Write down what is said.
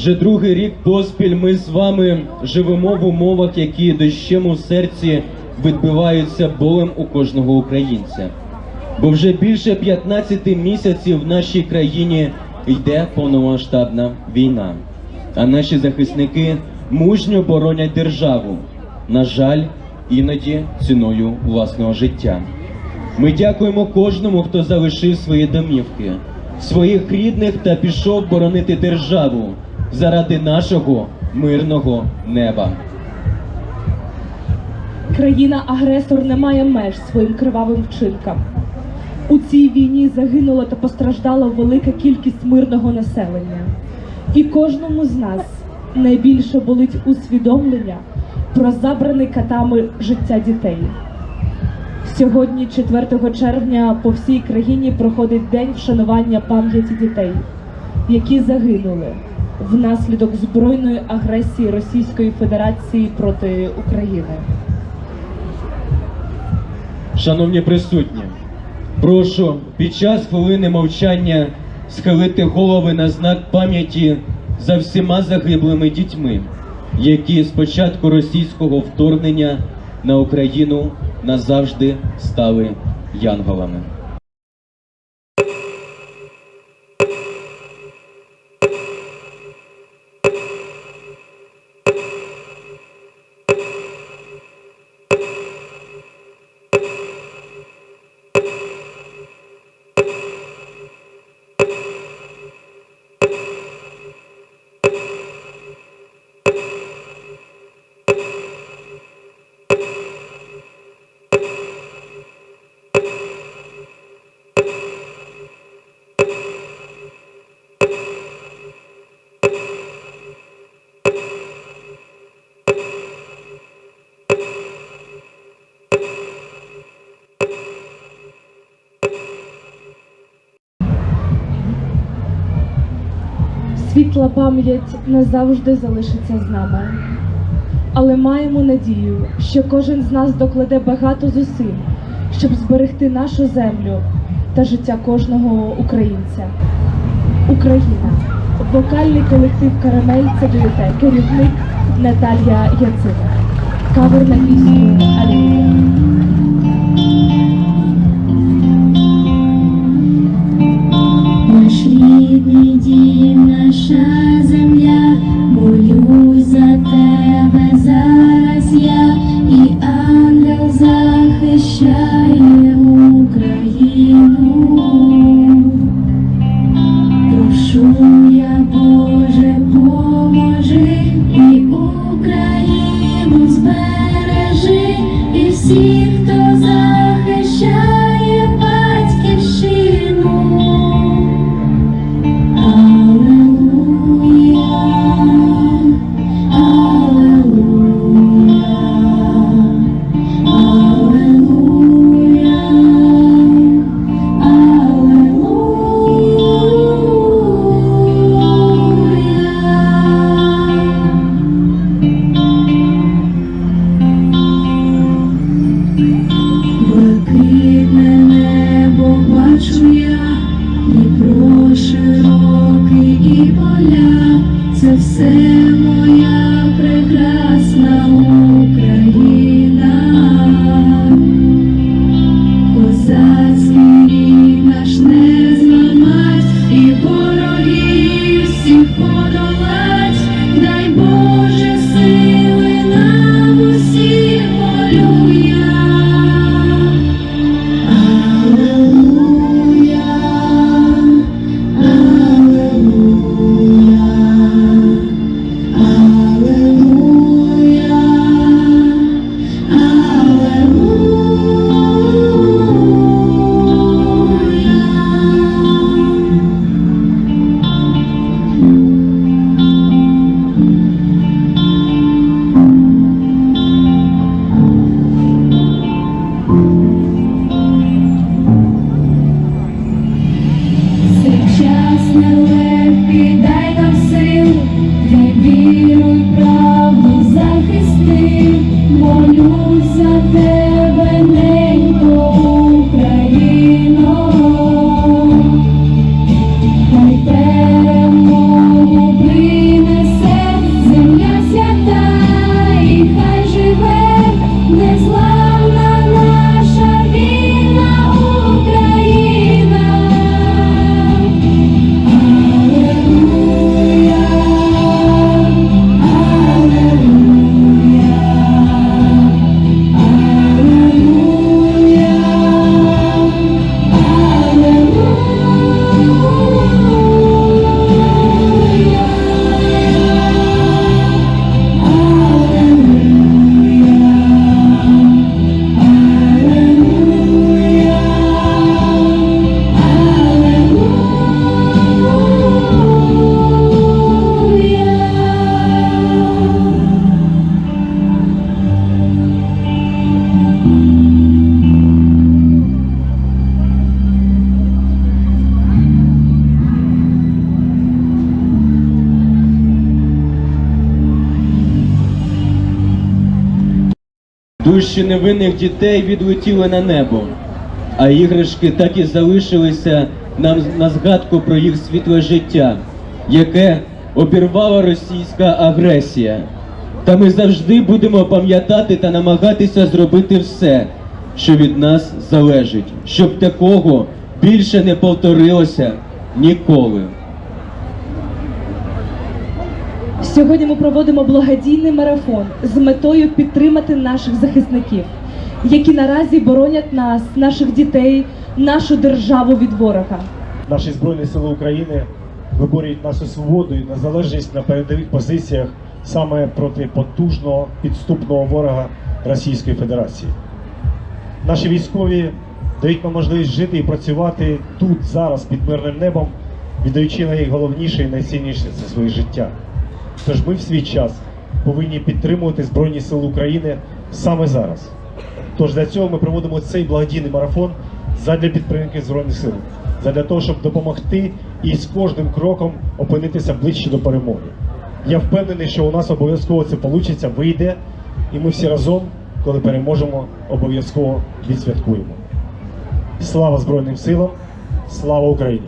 Вже другий рік поспіль ми з вами живемо в умовах, які дощем у серці відбиваються болем у кожного українця. Бо вже більше 15 місяців в нашій країні йде повномасштабна війна, а наші захисники мужньо боронять державу. На жаль, іноді ціною власного життя. Ми дякуємо кожному, хто залишив свої домівки, своїх рідних та пішов боронити державу заради нашого мирного неба. Країна-агресор не має меж своїм кривавим вчинкам. У цій війні загинула та постраждала велика кількість мирного населення. І кожному з нас найбільше болить усвідомлення про забране катами життя дітей. Сьогодні, 4 червня, по всій країні проходить день вшанування пам'яті дітей, які загинули внаслідок збройної агресії Російської Федерації проти України. Шановні присутні, прошу під час хвилини мовчання схилити голови на знак пам'яті за всіма загиблими дітьми, які з початку російського вторгнення на Україну назавжди стали янголами. Світла пам'ять назавжди залишиться з нами. Але маємо надію, що кожен з нас докладе багато зусиль, щоб зберегти нашу землю та життя кожного українця. Україна, вокальний колектив Карамель Цедуєте, керівник Наталія Яцина. Кавер на пісню Алілуя. Рідний дім, наша земля, молюсь за тебе Душі невинних дітей відлетіли на небо, а іграшки так і залишилися нам на згадку про їх світле життя, яке обірвала російська агресія. Та ми завжди будемо пам'ятати та намагатися зробити все, що від нас залежить, щоб такого більше не повторилося ніколи. Сьогодні ми проводимо благодійний марафон з метою підтримати наших захисників, які наразі боронять нас, наших дітей, нашу державу від ворога. Наші Збройні Сили України виборюють нашу свободу і незалежність на передових позиціях саме проти потужного підступного ворога Російської Федерації. Наші військові дають нам можливість жити і працювати тут, зараз, під мирним небом, віддаючи найголовніше і найцінніше це своє життя. Тож ми в свій час повинні підтримувати Збройні Сили України саме зараз. Тож для цього ми проводимо цей благодійний марафон задля підтримки Збройних сил, задля того, щоб допомогти і з кожним кроком опинитися ближче до перемоги. Я впевнений, що у нас обов'язково це вийде, вийде, і ми всі разом, коли переможемо, обов'язково відсвяткуємо. Слава Збройним силам! Слава Україні!